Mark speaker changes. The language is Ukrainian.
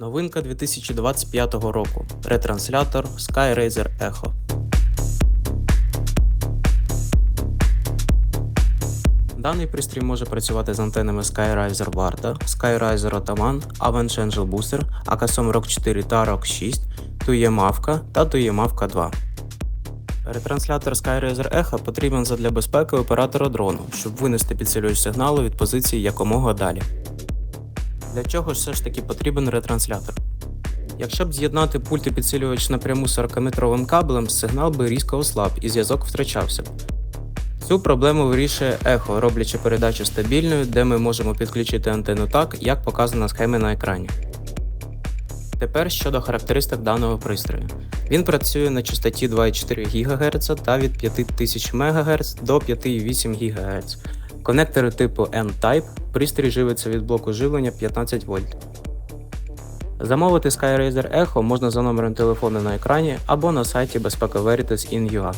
Speaker 1: Новинка 2025 року. Ретранслятор SkyRaiser Echo. Даний пристрій може працювати з антенами SkyRiser Varda, SkyRiser Ottoman, Avenge Angel Booster, Akasom Rock 4 та Rock 6, Tuye Mavka та Tuye Mavka 2. Ретранслятор SkyRaiser Echo потрібен задля безпеки оператора дрону, щоб винести підсилювач сигналу від позиції якомога далі. Для чого ж все ж таки потрібен ретранслятор? Якщо б з'єднати пульт і підсилювач напряму 40-метровим кабелем, сигнал би різко ослаб і зв'язок втрачався. Цю проблему вирішує ехо, роблячи передачу стабільною, де ми можемо підключити антенну так, як показано на схемі на екрані. Тепер щодо характеристик даного пристрою. Він працює на частоті 2,4 ГГц та від 5000 МГц до 5,8 ГГц. Конектори типу N-Type, пристрій живиться від блоку живлення 15 вольт. Замовити SkyRaiser Echo можна за номером телефону на екрані або на сайті безпека Veritas.in.ua.